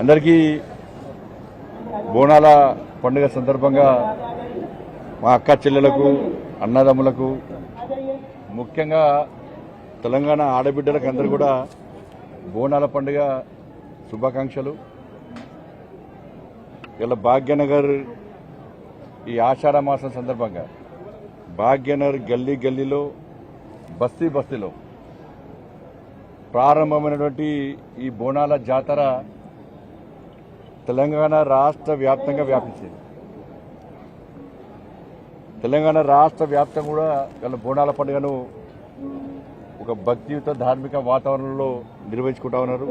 అందరికీ బోనాల పండుగ సందర్భంగా మా అక్క చెల్లెలకు అన్నదమ్ములకు ముఖ్యంగా తెలంగాణ ఆడబిడ్డలకు అందరూ కూడా బోనాల పండుగ శుభాకాంక్షలు. ఇలా భాగ్యనగర్ ఈ ఆషాఢ మాసం సందర్భంగా భాగ్యనగర్ గల్లీ గల్లీలో బస్తీ బస్తీలో ప్రారంభమైనటువంటి ఈ బోనాల జాతర తెలంగాణ రాష్ట్ర వ్యాప్తంగా వ్యాపించింది. తెలంగాణ రాష్ట్ర వ్యాప్తంగా కూడా వీళ్ళ బోనాల పండుగను ఒక భక్తియుత ధార్మిక వాతావరణంలో నిర్వహించుకుంటా ఉన్నారు.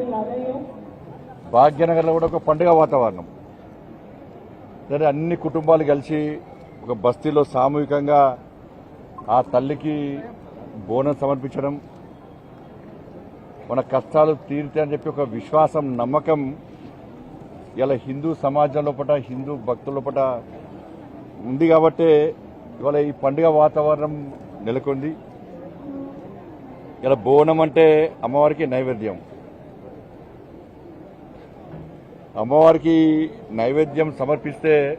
భాగ్యనగర్లో కూడా ఒక పండుగ వాతావరణం. సరే అన్ని కుటుంబాలు కలిసి ఒక బస్తీలో సామూహికంగా ఆ తల్లికి బోనం సమర్పించడం మన కష్టాలు తీరుతాయని చెప్పి ఒక విశ్వాసం నమ్మకం ఇలా హిందూ సమాజం లోపల హిందూ భక్తుల లోపల ఉంది కాబట్టే ఇవాళ ఈ పండుగ వాతావరణం నెలకొంది. ఇలా బోనం అంటే అమ్మవారికి నైవేద్యం. అమ్మవారికి నైవేద్యం సమర్పిస్తే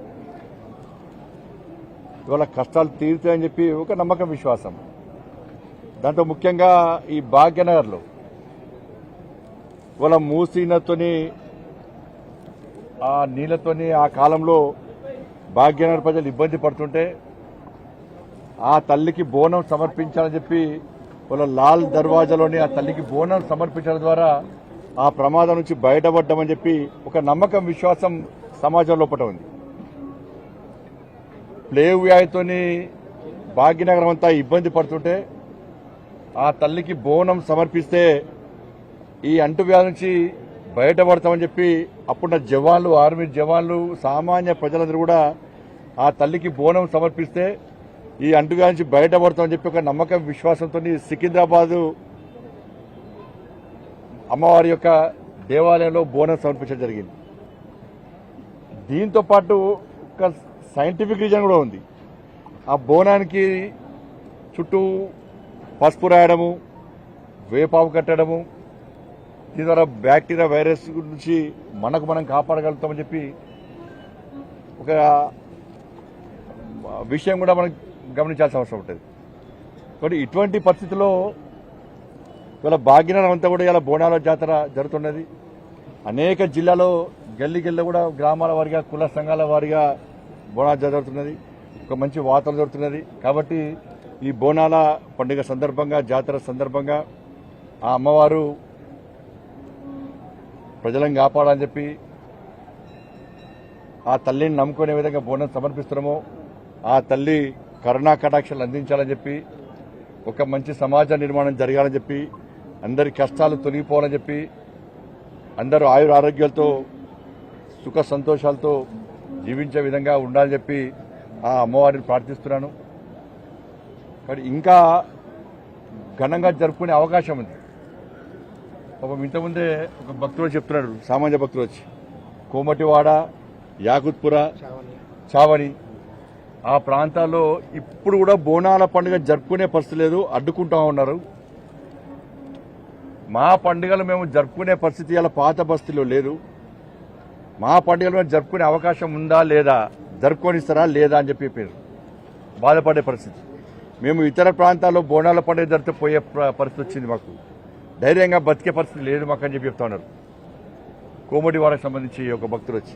ఇవాళ కష్టాలు తీరుతాయని చెప్పి ఒక నమ్మకం విశ్వాసం. దాంట్లో ముఖ్యంగా ఈ భాగ్యనగర్లో ఇవాళ మూసీనతోని ఆ నీళ్ళతోని ఆ కాలంలో భాగ్యనగర్ ప్రజలు ఇబ్బంది పడుతుంటే ఆ తల్లికి బోనం సమర్పించాలని చెప్పి వాళ్ళ లాల్ దర్వాజాలోని ఆ తల్లికి బోనం సమర్పించడం ద్వారా ఆ ప్రమాదం నుంచి బయటపడ్డామని చెప్పి ఒక నమ్మకం విశ్వాసం సమాజం లోపల ఉంది. ప్లేవ్ వ్యాధితోని భాగ్యనగరం అంతా ఇబ్బంది పడుతుంటే ఆ తల్లికి బోనం సమర్పిస్తే ఈ అంటువ్యాధి నుంచి బయటపడతామని చెప్పి అప్పుడున్న జవాన్లు ఆర్మీ జవాన్లు సామాన్య ప్రజలందరూ కూడా ఆ తల్లికి బోనం సమర్పిస్తే ఈ అంటుగా నుంచి బయటపడతామని చెప్పి ఒక నమ్మకం విశ్వాసంతో సికింద్రాబాదు అమ్మవారి యొక్క దేవాలయంలో బోనం సమర్పించడం జరిగింది. దీంతో పాటు ఒక సైంటిఫిక్ రీజన్ కూడా ఉంది. ఆ బోనానికి చుట్టూ పసుపు రాయడము వేపావు కట్టడము దీని ద్వారా బ్యాక్టీరియా వైరస్ నుంచి మనకు మనం కాపాడగలుగుతామని చెప్పి ఒక విషయం కూడా మనం గమనించాల్సిన అవసరం ఉంటుంది. కాబట్టి ఇటువంటి పరిస్థితుల్లో ఇవాళ భాగ్యనగరం అంతా కూడా ఇలా బోనాల జాతర జరుగుతున్నది. అనేక జిల్లాలో గల్లి గల్లి కూడా గ్రామాల వారిగా కుల సంఘాల వారిగా బోనాల జాతర జరుగుతున్నది. ఒక మంచి వాతావరణం జరుగుతున్నది. కాబట్టి ఈ బోనాల పండుగ సందర్భంగా జాతర సందర్భంగా ఆ అమ్మవారు ప్రజలను కాపాడాలని చెప్పి ఆ తల్లిని నమ్ముకునే విధంగా బోనం సమర్పిస్తున్నామో. ఆ తల్లి కరుణా కటాక్షలు అందించాలని చెప్పి ఒక మంచి సమాజ నిర్మాణం జరగాలని చెప్పి అందరి కష్టాలు తొలగిపోవాలని చెప్పి అందరూ ఆయుర ఆరోగ్యాలతో సుఖ సంతోషాలతో జీవించే విధంగా ఉండాలని చెప్పి ఆ అమ్మవారిని ప్రార్థిస్తున్నాను. కానీ ఇంకా ఘనంగా జరుపుకునే అవకాశం ఉంది. పాపం ఇంతకుముందే ఒక భక్తుడు చెప్తున్నాడు సామాన్య భక్తుడు వచ్చి కోమటివాడ యాకుత్పుర చావని. ఆ ప్రాంతాల్లో ఇప్పుడు కూడా బోనాల పండుగ జరుపుకునే పరిస్థితి లేదు అడ్డుకుంటా ఉన్నారు. మా పండుగలు మేము జరుపుకునే పరిస్థితి ఇలా పాత బస్తీలో లేదు. మా పండుగలు మేము జరుపుకునే అవకాశం ఉందా లేదా జరుపుకొనిస్తారా లేదా అని చెప్పి చెప్పారు. బాధపడే పరిస్థితి. మేము ఇతర ప్రాంతాల్లో బోనాల పండుగ జరిపితే పోయే పరిస్థితి వచ్చింది మాకు. ధైర్యంగా బతికే పరిస్థితి లేదు మాకు అని చెప్పి చెప్తా ఉన్నారు. కోమటి వారికి సంబంధించి ఒక భక్తులు వచ్చి.